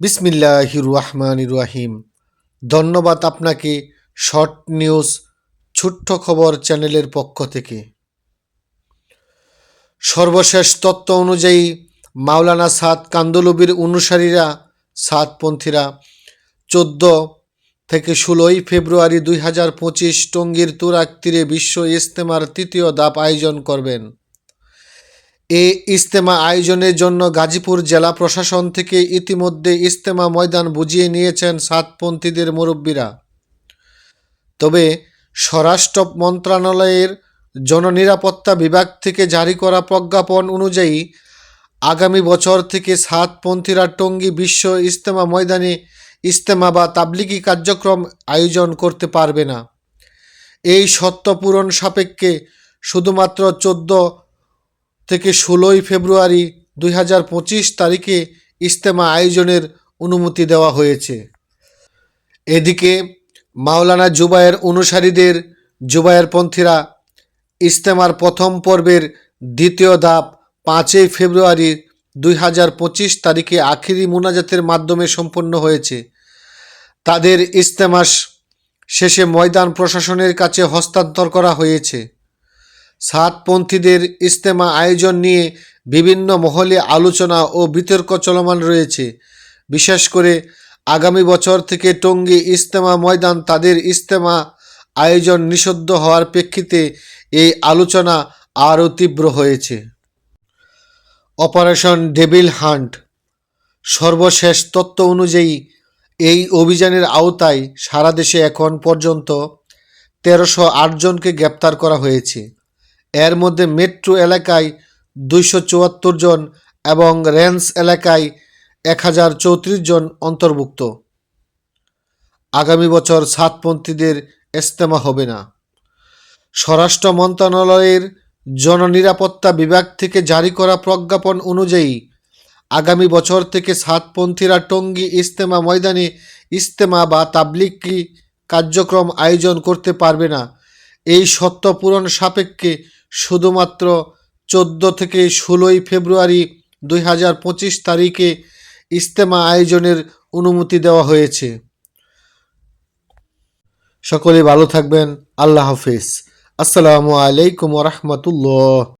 বিসমিল্লাহ রহমান রাহিম। ধন্যবাদ আপনাকে শর্ট নিউজ, ছোট্ট খবর চ্যানেলের পক্ষ থেকে। সর্বশেষ তত্ত্ব অনুযায়ী, মাওলানা সাদ কান্দলবির অনুসারীরা সাতপন্থীরা চোদ্দ থেকে ষোলোই ফেব্রুয়ারি দুই হাজার পঁচিশ টঙ্গীর তুরাক তীরে বিশ্ব ইজতেমার তৃতীয় দাপ আয়োজন করবেন। এ ইজতেমা আয়োজনের জন্য গাজীপুর জেলা প্রশাসন থেকে ইতিমধ্যে ইজতেমা ময়দান বুঝিয়ে নিয়েছেন সাতপন্থীদের মুরব্বীরা। তবে স্বরাষ্ট্র মন্ত্রণালয়ের জননিরাপত্তা বিভাগ থেকে জারি করা প্রজ্ঞাপন অনুযায়ী আগামী বছর থেকে সাতপন্থীরা টঙ্গী বিশ্ব ইজতেমা ময়দানে ইজতেমা বা তাবলিগি কার্যক্রম আয়োজন করতে পারবে না। এই সত্য পূরণ সাপেক্ষে শুধুমাত্র চোদ্দ থেকে ষোলোই ফেব্রুয়ারি দুই হাজার পঁচিশ তারিখে ইজতেমা আয়োজনের অনুমতি দেওয়া হয়েছে। এদিকে মাওলানা জুবায়ের অনুসারীদের জুবায়েরপন্থীরা ইজতেমার প্রথম পর্বের দ্বিতীয় ধাপ পাঁচই ফেব্রুয়ারি দুই হাজার পঁচিশ তারিখে আখিরি মোনাজাতের মাধ্যমে সম্পন্ন হয়েছে। তাদের ইজতেমা শেষে ময়দান প্রশাসনের কাছে হস্তান্তর করা হয়েছে। সাতপন্থীদের ইজতেমা আয়োজন নিয়ে বিভিন্ন মহলে আলোচনা ও বিতর্ক চলমান রয়েছে। বিশেষ করে আগামী বছর থেকে টঙ্গী ইজতেমা ময়দান তাদের ইজতেমা আয়োজন নিষিদ্ধ হওয়ার প্রেক্ষিতে এই আলোচনা আরও তীব্র হয়েছে। অপারেশন ডেভিল হান্ট, সর্বশেষ তত্ত্ব অনুযায়ী এই অভিযানের আওতায় সারা দেশে এখন পর্যন্ত তেরোশো জনকে গ্রেপ্তার করা হয়েছে। এর মধ্যে মেট্রো এলাকায় দুইশো চুয়াত্তর জন এবং রেঞ্জ এলাকায় এক হাজার চৌত্রিশ জন অন্তর্ভুক্ত। আগামী বছর সাতপন্থীদের ইস্তেমা হবে না। স্বরাষ্ট্র মন্ত্রণালয়ের জননিরাপত্তা বিভাগ থেকে জারি করা প্রজ্ঞাপন অনুযায়ী আগামী বছর থেকে সাতপন্থীরা টঙ্গী ইজতেমা ময়দানে ইজতেমা বা তাবলিকি কার্যক্রম আয়োজন করতে পারবে না। এই সত্য পূরণ সাপেক্ষে শুধুমাত্র চোদ্দ থেকে ষোলোই ফেব্রুয়ারি দুই হাজার পঁচিশ তারিখে ইজতেমা আয়োজনের অনুমতি দেওয়া হয়েছে। সকলে ভালো থাকবেন। আল্লাহ হাফিজ। আসসালামু আলাইকুম রহমতুল্লাহ।